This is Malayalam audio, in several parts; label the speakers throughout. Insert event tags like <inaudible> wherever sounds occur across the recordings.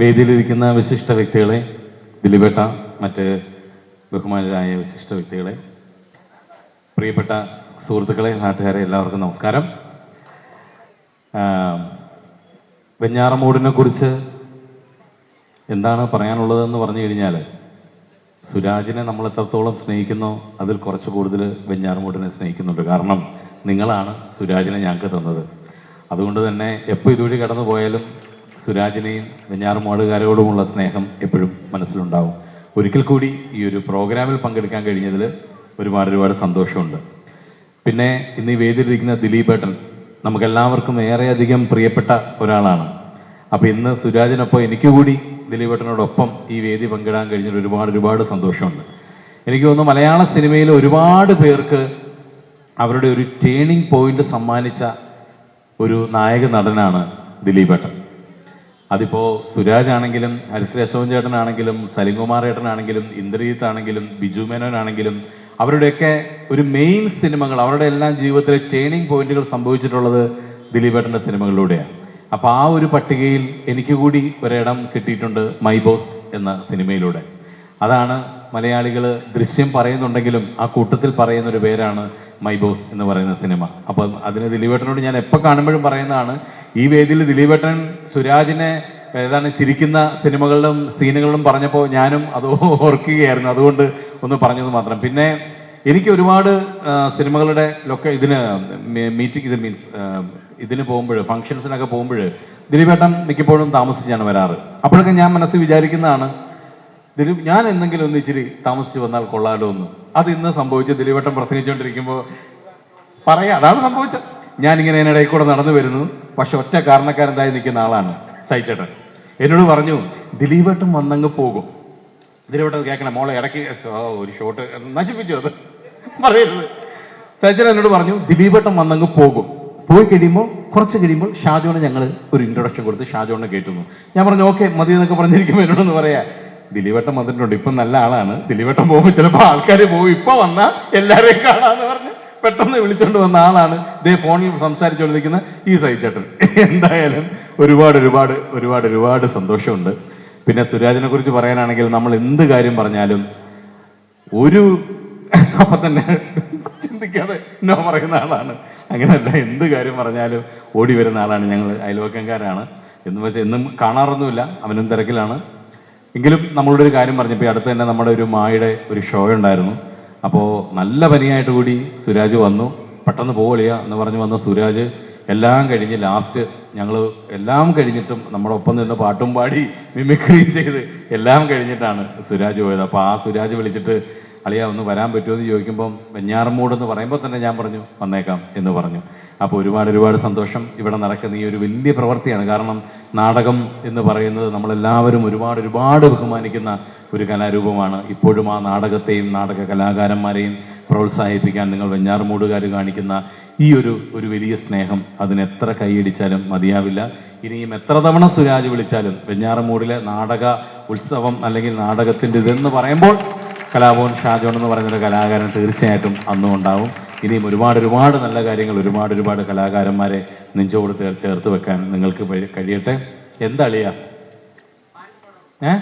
Speaker 1: വേദിയിലിരിക്കുന്ന വിശിഷ്ട വ്യക്തികളെ ദിലീപേട്ട മറ്റ് ബഹുമാനരായ വിശിഷ്ട വ്യക്തികളെ പ്രിയപ്പെട്ട സുഹൃത്തുക്കളെ നാട്ടുകാരെ എല്ലാവർക്കും നമസ്കാരം. വെഞ്ഞാറമൂടിനെ കുറിച്ച് എന്താണ് പറയാനുള്ളതെന്ന് പറഞ്ഞു കഴിഞ്ഞാൽ സുരാജിനെ നമ്മൾ എത്രത്തോളം സ്നേഹിക്കുന്നോ അതിൽ കുറച്ച് കൂടുതൽ വെഞ്ഞാറമൂടിനെ സ്നേഹിക്കുന്നുണ്ട്. കാരണം നിങ്ങളാണ് സുരാജിനെ ഞങ്ങൾക്ക് തന്നത്. അതുകൊണ്ട് തന്നെ എപ്പോൾ ഇതുവഴി കടന്നു പോയാലും സുരാജിനെയും വെഞ്ഞാറുമോടുകാരോടുമുള്ള സ്നേഹം എപ്പോഴും മനസ്സിലുണ്ടാവും. ഒരിക്കൽ കൂടി ഈ ഒരു പ്രോഗ്രാമിൽ പങ്കെടുക്കാൻ കഴിഞ്ഞതിൽ ഒരുപാട് ഒരുപാട് സന്തോഷമുണ്ട്. പിന്നെ ഇന്ന് ഈ വേദിയിലിരിക്കുന്ന ദിലീപേട്ടൻ നമുക്കെല്ലാവർക്കും ഏറെയധികം പ്രിയപ്പെട്ട ഒരാളാണ്. അപ്പോൾ ഇന്ന് സുരാജിനൊപ്പം എനിക്ക് കൂടി ദിലീപ് ഏട്ടനോടൊപ്പം ഈ വേദി പങ്കിടാൻ കഴിഞ്ഞതിൽ ഒരുപാട് ഒരുപാട് സന്തോഷമുണ്ട്. എനിക്ക് തോന്നുന്നു മലയാള സിനിമയിൽ ഒരുപാട് പേർക്ക് അവരുടെ ഒരു ടേണിംഗ് പോയിന്റ് സമ്മാനിച്ച ഒരു നായക നടനാണ് ദിലീപേട്ടൻ അതിപ്പോ സുരാജ് ആണെങ്കിലും ഹരിശ്രേഷവൻ ചേട്ടനാണെങ്കിലും സലിംകുമാർ ചേട്ടനാണെങ്കിലും ഇന്ദ്രജിത്ത് ആണെങ്കിലും ബിജു മേനോനാണെങ്കിലും അവരുടെയൊക്കെ ഒരു മെയിൻ സിനിമകൾ അവരുടെ എല്ലാം ജീവിതത്തിലെ ടേണിംഗ് പോയിന്റുകൾ സംഭവിച്ചിട്ടുള്ളത് ദിലീപേട്ടന്റെ സിനിമകളിലൂടെയാണ്. അപ്പോൾ ആ ഒരു പട്ടികയിൽ എനിക്ക് കൂടി ഒരിടം കിട്ടിയിട്ടുണ്ട് മൈ ബോസ് എന്ന സിനിമയിലൂടെ. അതാണ് മലയാളികൾ ദൃശ്യം പറയുന്നുണ്ടെങ്കിലും ആ കൂട്ടത്തിൽ പറയുന്ന ഒരു പേരാണ് മൈ ബോസ് എന്ന് പറയുന്ന സിനിമ. അപ്പം അതിന് ദിലീപേട്ടനോട് ഞാൻ എപ്പോൾ കാണുമ്പോഴും പറയുന്നതാണ് ഈ വേദിയിൽ ദിലീപേട്ടൻ സുരാജിനെ ഏതാണ് ചിരിക്കുന്ന സിനിമകളിലും സീനുകളിലും പറഞ്ഞപ്പോൾ ഞാനും അത് ഓർക്കുകയായിരുന്നു. അതുകൊണ്ട് ഒന്ന് പറഞ്ഞത് മാത്രം. പിന്നെ എനിക്ക് ഒരുപാട് സിനിമകളുടെ ലൊക്കെ ഇതിന് മീറ്റിംഗ് ഇത് മീൻസ് ഇതിന് പോകുമ്പോൾ ഫംഗ്ഷൻസിനൊക്കെ പോകുമ്പോൾ ദിലീപേട്ടൻ മിക്കപ്പോഴും താമസിച്ചാണ് വരാറ്. അപ്പോഴൊക്കെ ഞാൻ മനസ്സിൽ വിചാരിക്കുന്നതാണ് ദിലീപ് ഞാൻ എന്തെങ്കിലും ഒന്ന് ഇച്ചിരി താമസിച്ച് വന്നാൽ കൊള്ളാലോ എന്ന്. അത് ഇന്ന് സംഭവിച്ചു ദിലീപട്ടം പ്രസംഗിച്ചുകൊണ്ടിരിക്കുമ്പോൾ പറയാം അതാണ് സംഭവിച്ചത്. ഞാനിങ്ങനെ എന്നിടയിൽ കൂടെ നടന്നു വരുന്നു. പക്ഷെ ഒറ്റ കാരണക്കാരെന്തായി നിൽക്കുന്ന ആളാണ് സൈച്ചേട്ടൻ എന്നോട് പറഞ്ഞു ദിലീപട്ടം വന്നങ്ങ് പോകും. ദിലീപട്ടം കേൾക്കണം മോളെ ഇടയ്ക്ക് ഒരു ഷോട്ട് നശിപ്പിച്ചു അത്. പറയരുത്. സൈച്ചേട്ടൻ എന്നോട് പറഞ്ഞു ദിലീപട്ടം വന്നങ്ങ് പോകും. പോയി കഴിയുമ്പോൾ കുറച്ച് കഴിയുമ്പോൾ ഷാജോണ് ഞങ്ങൾ ഒരു ഇൻട്രൊഡക്ഷൻ കൊടുത്ത് ഷാജോണിനെ കേട്ടുന്നു ഞാൻ പറഞ്ഞു ഓക്കെ മതി എന്നൊക്കെ പറഞ്ഞിരിക്കുമ്പോൾ എന്നോടൊന്ന് പറയാ ദിലീപേട്ടൻ വന്നിട്ടുണ്ട്. ഇപ്പം നല്ല ആളാണ്. ദിലീപട്ടം പോകുമ്പോൾ ചിലപ്പോൾ ആൾക്കാർ പോകും ഇപ്പൊ വന്നാൽ എല്ലാവരെയും കാണാന്ന് പറഞ്ഞ് പെട്ടെന്ന് വിളിച്ചോണ്ട് വന്ന ആളാണ്. ദേ ഫോണിൽ സംസാരിച്ചുകൊണ്ടിരിക്കുന്ന ഈ സഹിച്ചേട്ടൻ. എന്തായാലും ഒരുപാട് ഒരുപാട് ഒരുപാട് ഒരുപാട് സന്തോഷമുണ്ട്. പിന്നെ സുരാജിനെ കുറിച്ച് പറയാനാണെങ്കിൽ നമ്മൾ എന്ത് കാര്യം പറഞ്ഞാലും ഒരു അപ്പൊ തന്നെ ചിന്തിക്കാതെ നോ പറയുന്ന ആളാണ്. അങ്ങനെയല്ല എന്ത് കാര്യം പറഞ്ഞാലും ഓടി വരുന്ന ആളാണ് ഞങ്ങൾ അയൽവക്കംകാരാണ്. എന്ന് വെച്ചാൽ എന്നും കാണാറൊന്നുമില്ല. അവനും തിരക്കിലാണ്. എങ്കിലും നമ്മളുടെ ഒരു കാര്യം പറഞ്ഞപ്പോൾ അടുത്ത് തന്നെ നമ്മുടെ ഒരു മായുടെ ഒരു ഷോ ഉണ്ടായിരുന്നു. അപ്പോൾ നല്ല പനിയായിട്ട് കൂടി സുരാജ് വന്നു. പെട്ടെന്ന് പോവളിയ എന്ന് പറഞ്ഞ് വന്ന സുരാജ് എല്ലാം കഴിഞ്ഞ് ലാസ്റ്റ് ഞങ്ങൾ എല്ലാം കഴിഞ്ഞിട്ടും നമ്മുടെ ഒപ്പം നിന്ന് പാട്ടും പാടി മിമിക്രിയും ചെയ്ത് എല്ലാം കഴിഞ്ഞിട്ടാണ് സുരാജ് പോയത്. അപ്പോൾ ആ സുരാജ് വിളിച്ചിട്ട് അളിയ ഒന്ന് വരാൻ പറ്റുമോ എന്ന് ചോദിക്കുമ്പം വെഞ്ഞാറമൂട് എന്ന് പറയുമ്പോൾ തന്നെ ഞാൻ പറഞ്ഞു വന്നേക്കാം എന്ന് പറഞ്ഞു. അപ്പോൾ ഒരുപാട് ഒരുപാട് സന്തോഷം. ഇവിടെ നടക്കുന്ന ഈ ഒരു വലിയ പ്രവൃത്തിയാണ്. കാരണം നാടകം എന്ന് പറയുന്നത് നമ്മളെല്ലാവരും ഒരുപാട് ഒരുപാട് ബഹുമാനിക്കുന്ന ഒരു കലാരൂപമാണ്. ഇപ്പോഴും ആ നാടകത്തെയും നാടക കലാകാരന്മാരെയും പ്രോത്സാഹിപ്പിക്കാൻ നിങ്ങൾ വെഞ്ഞാറമ്മൂടുകാർ കാണിക്കുന്ന ഈ ഒരു ഒരു വലിയ സ്നേഹം അതിന് എത്ര കൈയടിച്ചാലും മതിയാവില്ല. ഇനിയും എത്ര തവണ സുരാജ് വിളിച്ചാലും വെഞ്ഞാറമൂടിലെ നാടക ഉത്സവം അല്ലെങ്കിൽ നാടകത്തിന്റെ ഇതെന്ന് പറയുമ്പോൾ കലാഭവൻ ഷാജോൺ എന്ന് പറയുന്നൊരു കലാകാരൻ തീർച്ചയായിട്ടും അന്നും ഉണ്ടാവും. ഇനിയും ഒരുപാട് ഒരുപാട് നല്ല കാര്യങ്ങൾ ഒരുപാട് ഒരുപാട് കലാകാരന്മാരെ നെഞ്ചോട് ചേർ ചേർത്ത് വെക്കാൻ നിങ്ങൾക്ക് കഴിയട്ടെ. എന്താ അളിയ? ഏ?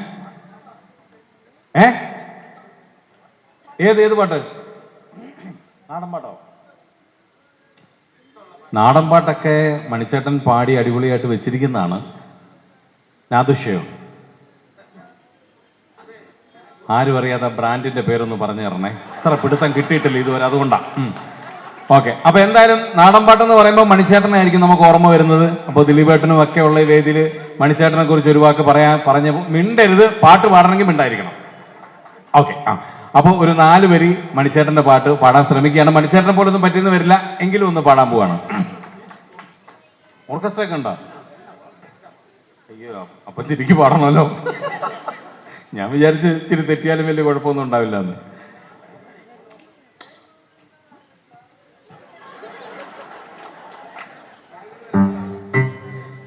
Speaker 1: ഏത് ഏത് പാട്ട്? നാടൻ പാട്ടോ? നാടൻ പാട്ടൊക്കെ മണിച്ചേട്ടൻ പാടി അടിപൊളിയായിട്ട് വെച്ചിരിക്കുന്നതാണ്. നാദുഷ്യയോ ആരും അറിയാത്ത ബ്രാൻഡിന്റെ പേരൊന്ന് പറഞ്ഞു തരണേ. ഇത്ര പിടുത്തം കിട്ടിയിട്ടില്ല ഇതുവരെ അതുകൊണ്ടാണ് ഓക്കെ. അപ്പൊ എന്തായാലും നാടൻ പാട്ടെന്ന് പറയുമ്പോൾ മണിച്ചേട്ടനായിരിക്കും നമുക്ക് ഓർമ്മ വരുന്നത്. അപ്പോൾ ദിലീപേട്ടനും ഒക്കെ ഉള്ള ഈ വേദിയിൽ മണിച്ചേട്ടനെ കുറിച്ച് ഒരു വാക്ക് പറയാൻ പറഞ്ഞ മിണ്ടരുത് പാട്ട് പാടണമെങ്കിൽ മിണ്ടായിരിക്കണം. ഓക്കെ ആ. അപ്പോൾ ഒരു നാല് വരി മണിച്ചേട്ടന്റെ പാട്ട് പാടാൻ ശ്രമിക്കുകയാണ്. മണിച്ചേട്ടനെ പോലൊന്നും പറ്റിയെന്ന് വരില്ല. എങ്കിലും ഒന്ന് പാടാൻ പോവാണ്. ഓർക്കസ്ട്ര ഒക്കെ ഉണ്ടോ? അയ്യോ അപ്പൊ ശരിക്കും പാടണമല്ലോ. ഞാൻ വിചാരിച്ച് ഇത്തിരി തെറ്റിയാലും വലിയ കുഴപ്പമൊന്നും ഉണ്ടാവില്ല എന്ന്.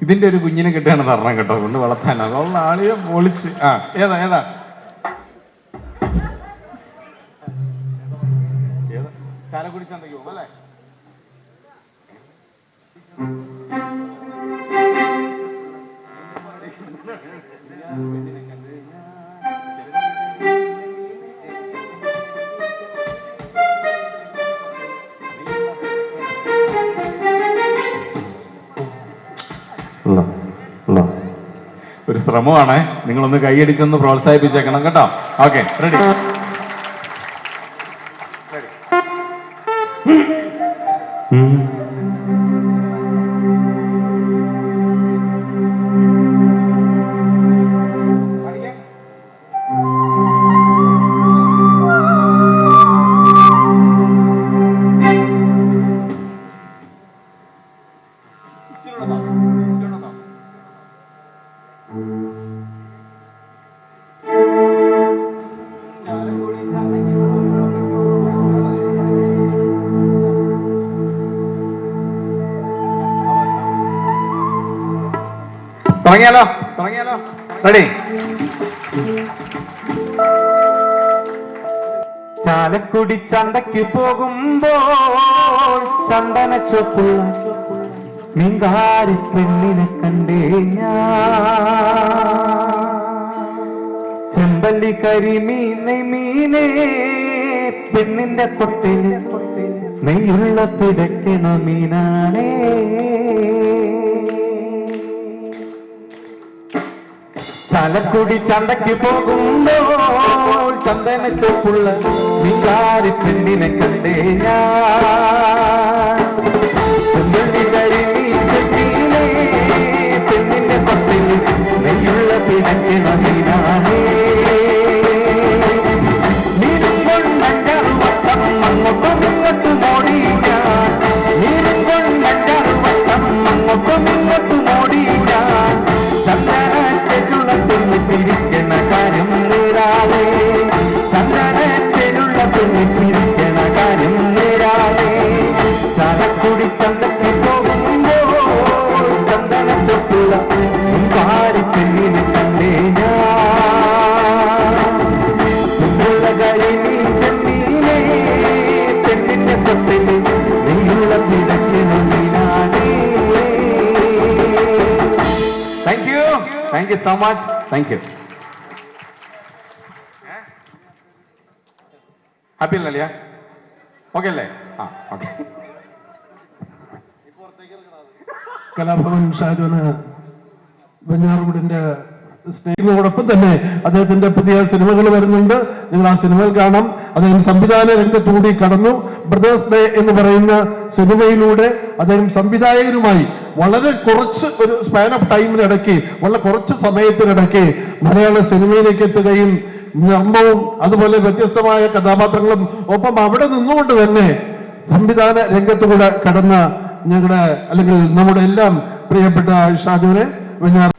Speaker 1: ഇതിന്റെ ഒരു കുഞ്ഞിനെ കിട്ടുകയാണ് തരണം കേട്ടോ കൊണ്ട് വളർത്താൻ ആളിയെ പൊളിച്ച്. ആ ഏതാ ഏതാ? ചാലക്കുടി ചന്തയ്ക്ക് അല്ലേ? <laughs> ശ്രമമാണ്. നിങ്ങളൊന്ന് കൈയടിച്ചൊന്ന് പ്രോത്സാഹിപ്പിച്ചേക്കണം കേട്ടോ. ഓക്കെ റെഡി തുടങ്ങിയാലോ? തുടങ്ങിയാലോ? റെഡി
Speaker 2: ചാലക്കുടി ചന്തയ്ക്ക് പോകുമ്പോൾ ചന്ദന ചൊപ്പുള്ള മിങ്കാരി പെണ്ണിനെ കണ്ടേ ചെമ്പല്ലി കരിമീനെ മീനെ പെണ്ണിന്റെ കൊട്ടിൽ നെയ്യുള്ള പിടയ്ക്കണ മീനാണേ. ചാലക്കുടി ചന്തയ്ക്ക് പോകുമ്പോൾ ചന്ദന ചൊപ്പുള്ള മീങ്കാരി പെണ്ണിനെ കണ്ടേ ഞാൻ. പെണ്ണിന്റെ പത്തിൽ നെയ്യുള്ള പിടയ്ക്കണ മീനാണേ
Speaker 1: thank you thank you so much thank you happy അല്ലേ ഓക്കെ അല്ലേ? ആ ഓക്കെ
Speaker 3: കലാഭവൻ ഷാജുവിന് വെഞ്ഞാറുമുടിന്റെ സ്നേഹിതോടൊപ്പം തന്നെ അദ്ദേഹത്തിന്റെ പുതിയ സിനിമകൾ വരുന്നുണ്ട്. നിങ്ങൾ ആ സിനിമകൾ കാണാം. അദ്ദേഹം സംവിധാന രംഗത്തുകൂടി കടന്നു. ബ്രദേഴ്സ് ഡേ എന്ന് പറയുന്ന സിനിമയിലൂടെ അദ്ദേഹം സംവിധായകനുമായി വളരെ കുറച്ച് ഒരു സ്പാൻ ഓഫ് ടൈമിനിടയ്ക്ക് വളരെ കുറച്ച് സമയത്തിനിടയ്ക്ക് മലയാള സിനിമയിലേക്ക് എത്തുകയും നർമ്മവും അതുപോലെ വ്യത്യസ്തമായ കഥാപാത്രങ്ങളും ഒപ്പം അവിടെ നിന്നുകൊണ്ട് തന്നെ സംവിധാന രംഗത്തുകൂടെ കടന്ന ഞങ്ങളുടെ അല്ലെങ്കിൽ നമ്മുടെ എല്ലാം പ്രിയപ്പെട്ട ഷാജുവിനെ വെഞ്ഞാറ